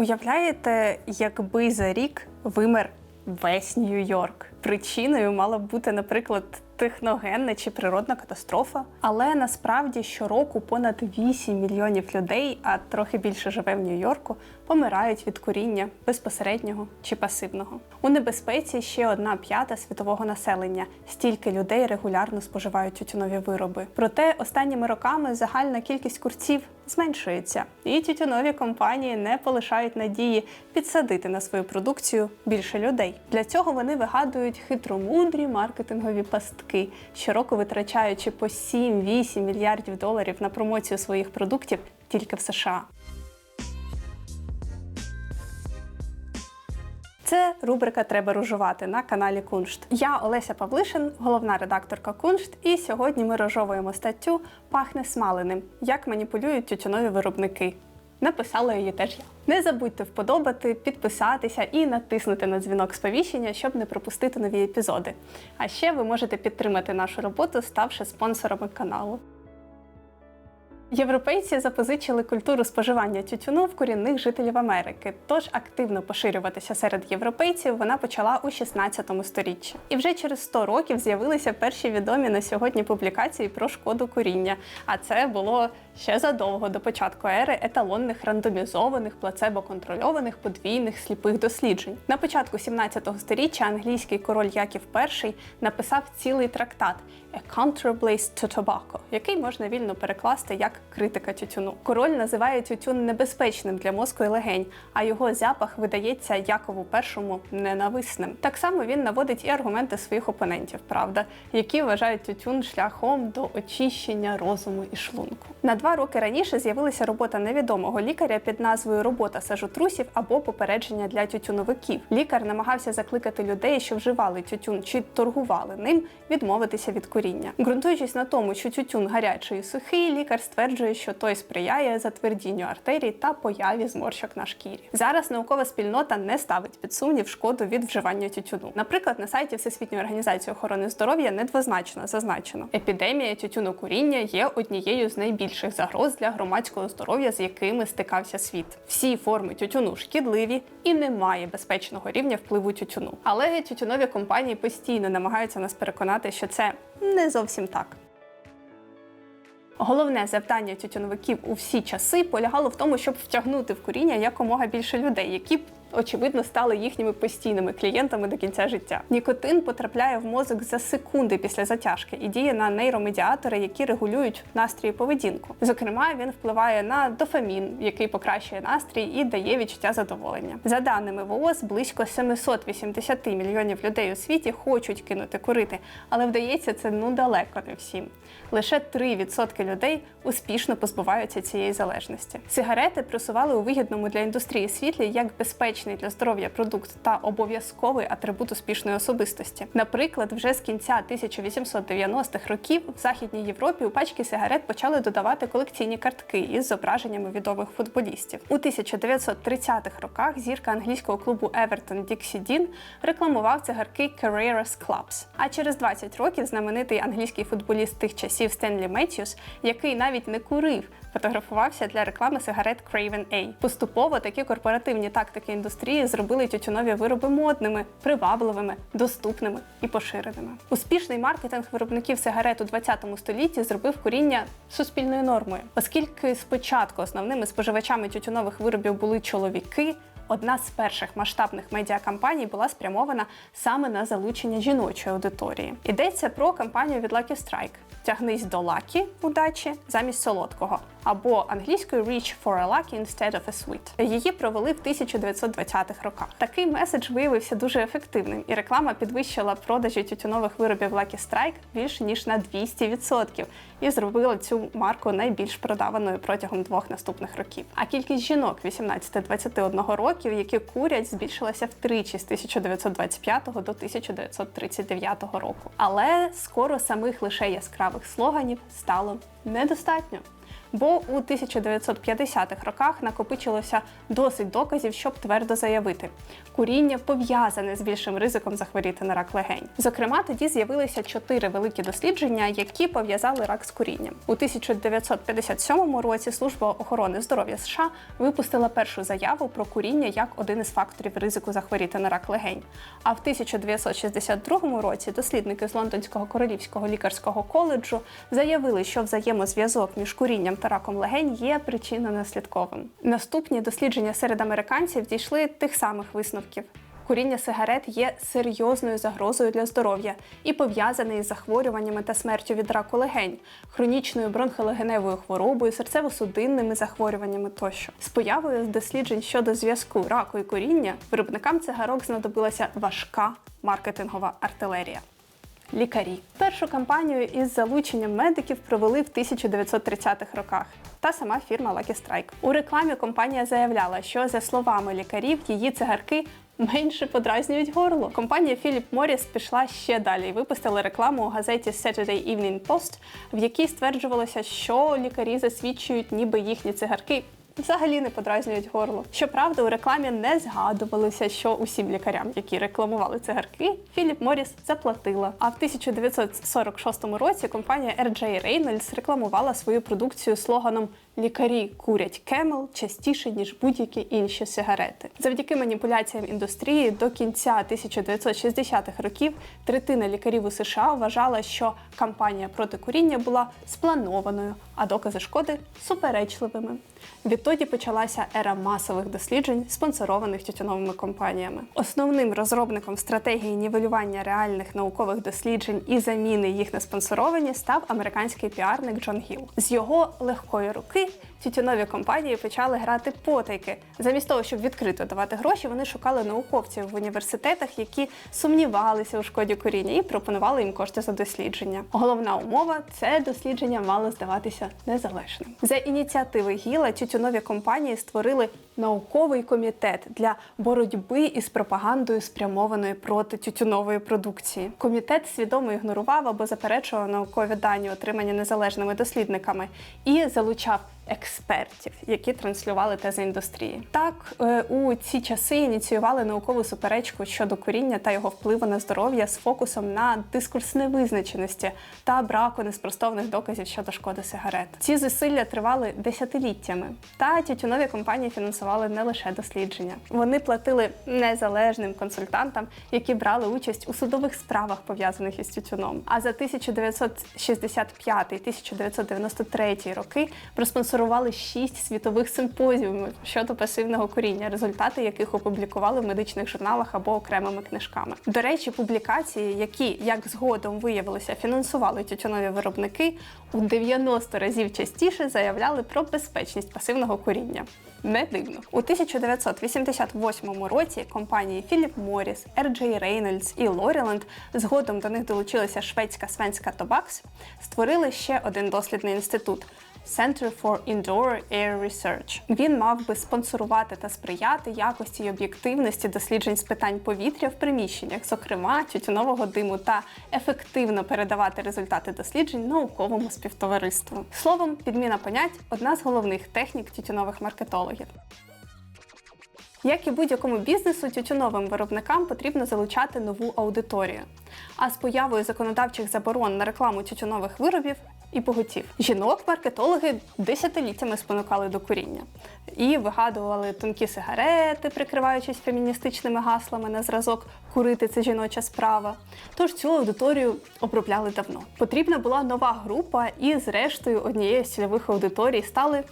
Уявляєте, якби за рік вимер весь Нью-Йорк? Причиною мала б бути, наприклад, техногенна чи природна катастрофа. Але насправді щороку понад 8 мільйонів людей, а трохи більше живе в Нью-Йорку, помирають від куріння безпосереднього чи пасивного. У небезпеці ще одна п'ята світового населення. Стільки людей регулярно споживають тютюнові вироби. Проте останніми роками загальна кількість курців зменшується, і тютюнові компанії не полишають надії підсадити на свою продукцію більше людей. Для цього вони вигадують хитромудрі маркетингові пастки, щороку витрачаючи по 7-8 мільярдів доларів на промоцію своїх продуктів тільки в США. Це рубрика Треба рожувати на каналі Куншт. Я Олеся Павлишин, головна редакторка Куншт, і сьогодні ми розжовуємо статтю Пахне смаленим. Як маніпулюють тютюнові виробники. Написала її теж я. Не забудьте вподобати, підписатися і натиснути на дзвінок сповіщення, щоб не пропустити нові епізоди. А ще ви можете підтримати нашу роботу, ставши спонсорами каналу. Європейці запозичили культуру споживання тютюну в корінних жителів Америки, тож активно поширюватися серед європейців вона почала у 16 сторіччі. І вже через 100 років з'явилися перші відомі на сьогодні публікації про шкоду куріння. А це було ще задовго до початку ери еталонних рандомізованих плацебо-контрольованих подвійних сліпих досліджень. На початку 17 сторіччя англійський король Яків І написав цілий трактат «A Counterblast to Tobacco», який можна вільно перекласти як критика тютюну. Король називає тютюн небезпечним для мозку і легень, а його запах видається Якову І ненависним. Так само він наводить і аргументи своїх опонентів, правда, які вважають тютюн шляхом до очищення розуму і шлунку. На два роки раніше з'явилася робота невідомого лікаря під назвою Робота сажотрусів або попередження для тютюновиків. Лікар намагався закликати людей, що вживали тютюн чи торгували ним, відмовитися від куріння. Ґрунтуючись на тому, що тютюн гарячий і сухий, лікар стверджує, що той сприяє затвердінню артерій та появі зморщок на шкірі. Зараз наукова спільнота не ставить під сумнів шкоду від вживання тютюну. Наприклад, на сайті Всесвітньої організації охорони здоров'я недвозначно зазначено, епідемія тютюнокуріння є однією з найбільших загроз для громадського здоров'я, з якими стикався світ. Всі форми тютюну шкідливі і немає безпечного рівня впливу тютюну. Але тютюнові компанії постійно намагаються нас переконати, що це не зовсім так. Головне завдання тютюновиків у всі часи полягало в тому, щоб втягнути в куріння якомога більше людей, які б очевидно стали їхніми постійними клієнтами до кінця життя. Нікотин потрапляє в мозок за секунди після затяжки і діє на нейромедіатори, які регулюють настрій і поведінку. Зокрема, він впливає на дофамін, який покращує настрій і дає відчуття задоволення. За даними ВООЗ, близько 780 мільйонів людей у світі хочуть кинути курити, але вдається це ну далеко не всім. Лише 3% людей успішно позбуваються цієї залежності. Сигарети просували у вигідному для індустрії світлі як безпечний для здоров'я продукт та обов'язковий атрибут успішної особистості. Наприклад, вже з кінця 1890-х років в Західній Європі у пачки сигарет почали додавати колекційні картки із зображеннями відомих футболістів. У 1930-х роках зірка англійського клубу Everton Діксі Дін рекламував цигарки Carreras Clubs. А через 20 років знаменитий англійський футболіст тих часів Стенлі Меттьюс, який навіть не курив, фотографувався для реклами сигарет Craven A. Поступово такі корпоративні тактики індустрії зробили тютюнові вироби модними, привабливими, доступними і поширеними. Успішний маркетинг виробників сигарет у 20 столітті зробив куріння суспільною нормою, оскільки спочатку основними споживачами тютюнових виробів були чоловіки. Одна з перших масштабних медіакампаній була спрямована саме на залучення жіночої аудиторії. Йдеться про кампанію від Lucky Strike Тягнись до лакі удачі замість солодкого або англійською Reach for a Lucky instead of a Sweet. Її провели в 1920-х роках. Такий меседж виявився дуже ефективним, і реклама підвищила продажі тютюнових виробів Lucky Strike більше ніж на 200% і зробила цю марку найбільш продаваною протягом двох наступних років. А кількість жінок 18-21 років, які курять, збільшилася втричі з 1925 до 1939 року. Але скоро самих лише яскравих слоганів стало недостатньо. Бо у 1950-х роках накопичилося досить доказів, щоб твердо заявити, куріння пов'язане з більшим ризиком захворіти на рак легень. Зокрема, тоді з'явилися чотири великі дослідження, які пов'язали рак з курінням. У 1957 році Служба охорони здоров'я США випустила першу заяву про куріння як один із факторів ризику захворіти на рак легень. А в 1962 році дослідники з Лондонського королівського лікарського коледжу заявили, що взаємозв'язок між курінням та раком легень є причинно-наслідковим. Наступні дослідження серед американців дійшли тих самих висновків. Куріння сигарет є серйозною загрозою для здоров'я і пов'язане із захворюваннями та смертю від раку легень, хронічною бронхолегеневою хворобою, серцево-судинними захворюваннями тощо. З появою досліджень щодо зв'язку раку і куріння виробникам цигарок знадобилася важка маркетингова артилерія. Лікарі першу кампанію із залученням медиків провели в 1930-х роках. Та сама фірма Lucky Strike. У рекламі компанія заявляла, що за словами лікарів її цигарки менше подразнюють горло. Компанія Philip Morris пішла ще далі і випустила рекламу у газеті Saturday Evening Post, в якій стверджувалося, що лікарі засвідчують, ніби їхні цигарки взагалі не подразнюють горло. Щоправда, у рекламі не згадувалося, що усім лікарям, які рекламували цигарки, Філіп Моріс заплатила. А в 1946 році компанія RJ Reynolds рекламувала свою продукцію слоганом Лікарі курять кемел частіше ніж будь-які інші сигарети. Завдяки маніпуляціям індустрії до кінця 1960-х років третина лікарів у США вважала, що кампанія проти куріння була спланованою, а докази шкоди суперечливими. Відтоді почалася ера масових досліджень, спонсорованих тютюновими компаніями. Основним розробником стратегії нівелювання реальних наукових досліджень і заміни їх на спонсоровані став американський піарник Джон Гіл. З його легкої руки тютюнові компанії почали грати потайки. Замість того, щоб відкрито давати гроші, вони шукали науковців в університетах, які сумнівалися у шкоді коріння, і пропонували їм кошти за дослідження. Головна умова це дослідження мало здаватися незалежним. За ініціативи Гіла тютюнові компанії створили науковий комітет для боротьби із пропагандою, спрямованою проти тютюнової продукції. Комітет свідомо ігнорував або заперечував наукові дані, отримані незалежними дослідниками, і залучав експертів, які транслювали тези індустрії. Так е, у ці часи ініціювали наукову суперечку щодо куріння та його впливу на здоров'я з фокусом на дискурс невизначеності та браку неспростовних доказів щодо шкоди сигарет. Ці зусилля тривали десятиліттями. Та тютюнові компанії фінансували не лише дослідження. Вони платили незалежним консультантам, які брали участь у судових справах пов'язаних із тютюном. А за 1965-1993 роки проспонсорували шість світових симпозіумів щодо пасивного куріння, результати яких опублікували в медичних журналах або окремими книжками. До речі, публікації, які як згодом виявилося, фінансували тютюнові виробники, у 90 разів частіше заявляли про безпечність пасивного куріння. Не дивно. У 1988 році компанії Philip Morris, RJ Reynolds і Loriland, згодом до них долучилася шведська Свенська Тобакс, створили ще один дослідний інститут. Center for Indoor Air Research. Він мав би спонсорувати та сприяти якості й об'єктивності досліджень з питань повітря в приміщеннях, зокрема тютюнового диму, та ефективно передавати результати досліджень науковому співтовариству. Словом, підміна понять одна з головних технік тютюнових маркетологів. Як і будь-якому бізнесу, тютюновим виробникам потрібно залучати нову аудиторію. А з появою законодавчих заборон на рекламу тютюнових виробів і поготів. Жінок маркетологи десятиліттями спонукали до куріння і вигадували тонкі сигарети, прикриваючись феміністичними гаслами на зразок курити це жіноча справа. Тож цю аудиторію обробляли давно. Потрібна була нова група, і, зрештою, однією з цільових аудиторій стали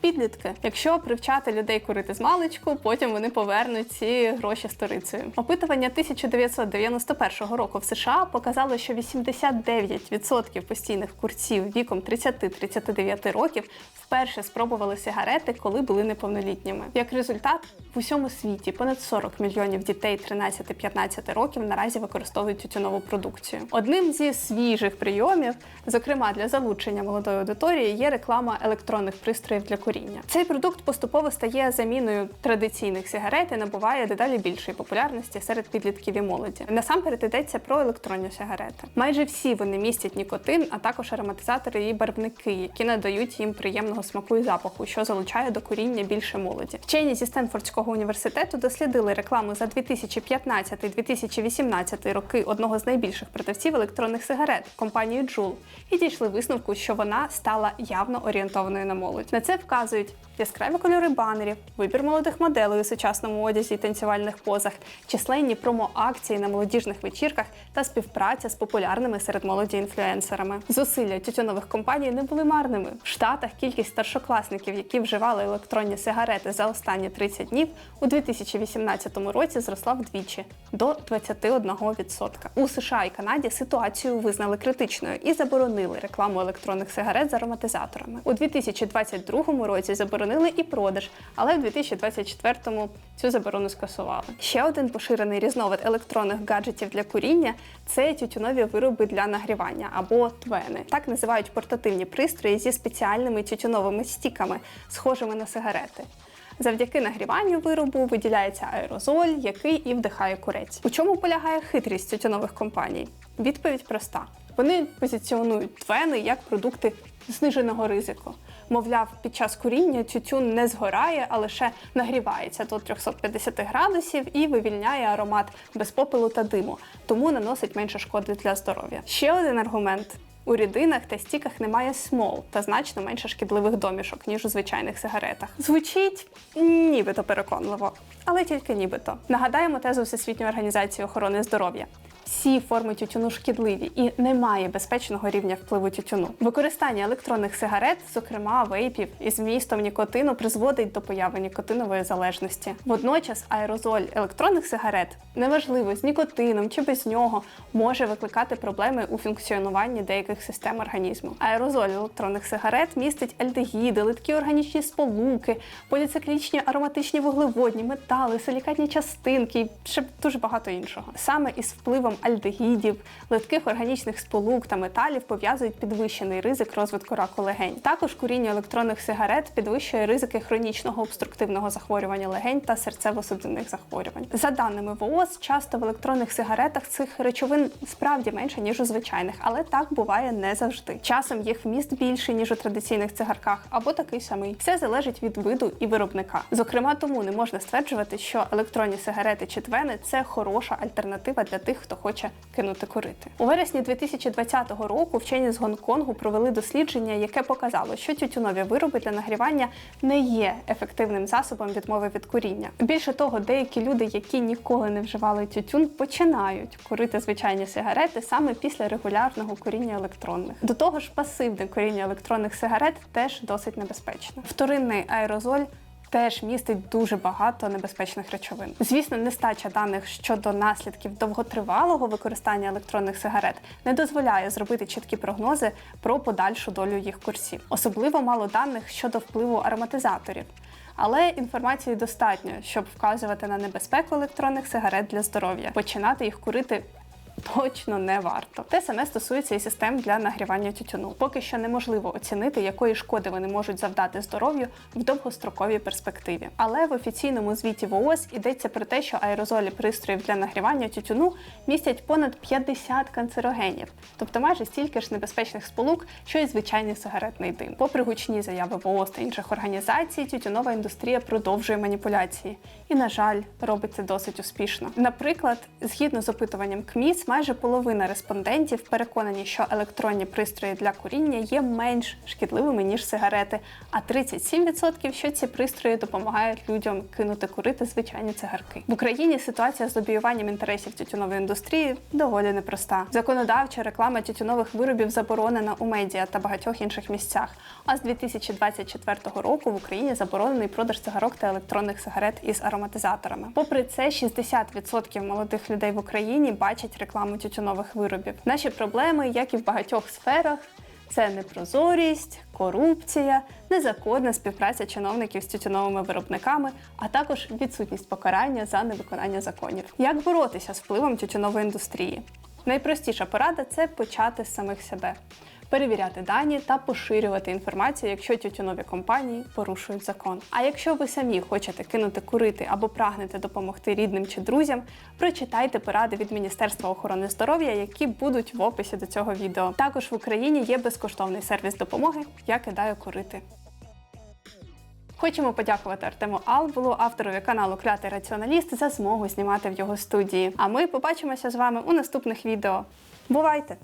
підлітки. Якщо привчати людей курити з маличку, потім вони повернуть ці гроші сторицею. Опитування 1991 року в США показало, що 89% постійних курців віком 30-39 років вперше спробували сигарети, коли були неповнолітніми. Як результат, в усьому світі понад 40 мільйонів дітей 13-15 років наразі використовують тютюнову продукцію. Одним зі свіжих прийомів, зокрема для залучення молодої аудиторії, є реклама електронних пристроїв для куріння. Цей продукт поступово стає заміною традиційних сигарет і набуває дедалі більшої популярності серед підлітків і молоді. Насамперед йдеться про електронні сигарети. Майже всі вони містять нікотин, а також ароматизатори і барвники, які надають їм приємного смаку і запаху, що залучає до куріння більше молоді. Вчені зі Стенфордського університету дослідили рекламу за 2015-2018 роки одного з найбільших продавців електронних сигарет компанії Juul і дійшли висновку, що вона стала явно орієнтованою на молодь. На це вказують яскраві кольори банерів, вибір молодих моделей у сучасному одязі і танцювальних позах, численні промо-акції на молодіжних вечірках та співпраця з популярними серед молоді інфлюенсерами. Зусилля тютюнових компаній не були марними. В Штатах кількість старшокласників, які вживали електронні сигарети за останні 30 днів, у 2018 році зросла вдвічі до 21%. У США і Канаді ситуацію визнали критичною і заборонили рекламу електронних сигарет з ароматизаторами. У 2022 році заборонили і продаж, але в 2024 цю заборону скасували. Ще один поширений різновид електронних гаджетів для куріння це тютюнові вироби для нагрівання або твени. Так називають портативні пристрої зі спеціальними тютюновими стіками, схожими на сигарети. Завдяки нагріванню виробу виділяється аерозоль, який і вдихає курець. У чому полягає хитрість тютюнових компаній? Відповідь проста: вони позиціонують твени як продукти зниженого ризику. Мовляв, під час куріння тютюн не згорає, а лише нагрівається до 350 градусів і вивільняє аромат без попелу та диму, тому наносить менше шкоди для здоров'я. Ще один аргумент. У рідинах та стіках немає смол та значно менше шкідливих домішок, ніж у звичайних сигаретах. Звучить нібито переконливо, але тільки нібито. Нагадаємо тезу Всесвітньої організації охорони здоров'я. Всі форми тютюну шкідливі і немає безпечного рівня впливу тютюну. Використання електронних сигарет, зокрема вейпів, із вмістом нікотину призводить до появи нікотинової залежності. Водночас аерозоль електронних сигарет, неважливо з нікотином чи без нього, може викликати проблеми у функціонуванні деяких систем організму. Аерозоль електронних сигарет містить альдегіди, литкі органічні сполуки, поліциклічні ароматичні вуглеводні, метали, силікатні частинки і ще дуже багато іншого. Саме із впливом альдегідів, литких органічних сполук та металів пов'язують підвищений ризик розвитку раку легень. Також куріння електронних сигарет підвищує ризики хронічного обструктивного захворювання легень та серцево-судинних захворювань. За даними ВООЗ, часто в електронних сигаретах цих речовин справді менше ніж у звичайних, але так буває не завжди. Часом їх вміст більший ніж у традиційних цигарках, або такий самий. Все залежить від виду і виробника. Зокрема, тому не можна стверджувати, що електронні сигарети чи твени це хороша альтернатива для тих, хто хоче кинути курити. У вересні 2020 року вчені з Гонконгу провели дослідження, яке показало, що тютюнові вироби для нагрівання не є ефективним засобом відмови від куріння. Більше того, деякі люди, які ніколи не вживали тютюн, починають курити звичайні сигарети саме після регулярного куріння. До того ж, пасивне куріння електронних сигарет теж досить небезпечно. Вторинний аерозоль теж містить дуже багато небезпечних речовин. Звісно, нестача даних щодо наслідків довготривалого використання електронних сигарет не дозволяє зробити чіткі прогнози про подальшу долю їх курсів. Особливо мало даних щодо впливу ароматизаторів. Але інформації достатньо, щоб вказувати на небезпеку електронних сигарет для здоров'я. Починати їх курити точно не варто. Те саме стосується і систем для нагрівання тютюну. Поки що неможливо оцінити, якої шкоди вони можуть завдати здоров'ю в довгостроковій перспективі. Але в офіційному звіті ВООЗ йдеться про те, що аерозолі пристроїв для нагрівання тютюну містять понад 50 канцерогенів, тобто майже стільки ж небезпечних сполук, що й звичайний сигаретний дим. Попри гучні заяви ВООЗ та інших організацій, тютюнова індустрія продовжує маніпуляції і, на жаль, робить це досить успішно. Наприклад, згідно з опитуванням КМІС, майже половина респондентів переконані, що електронні пристрої для куріння є менш шкідливими ніж сигарети, а 37% що ці пристрої допомагають людям кинути курити звичайні цигарки. В Україні ситуація з лобіюванням інтересів тютюнової індустрії доволі непроста. Законодавча реклама тютюнових виробів заборонена у медіа та багатьох інших місцях. А з 2024 року в Україні заборонений продаж цигарок та електронних сигарет із ароматизаторами. Попри це, 60% молодих людей в Україні бачать рекламу тютюнових виробів. Наші проблеми, як і в багатьох сферах. Це непрозорість, корупція, незаконна співпраця чиновників з тютюновими виробниками, а також відсутність покарання за невиконання законів. Як боротися з впливом тютюнової індустрії? Найпростіша порада це почати з самих себе. Перевіряти дані та поширювати інформацію, якщо тютюнові компанії порушують закон. А якщо ви самі хочете кинути курити або прагнете допомогти рідним чи друзям, прочитайте поради від Міністерства охорони здоров'я, які будуть в описі до цього відео. Також в Україні є безкоштовний сервіс допомоги Я кидаю курити. Хочемо подякувати Артему Албулу, авторові каналу Клятий Раціоналіст, за змогу знімати в його студії. А ми побачимося з вами у наступних відео. Бувайте!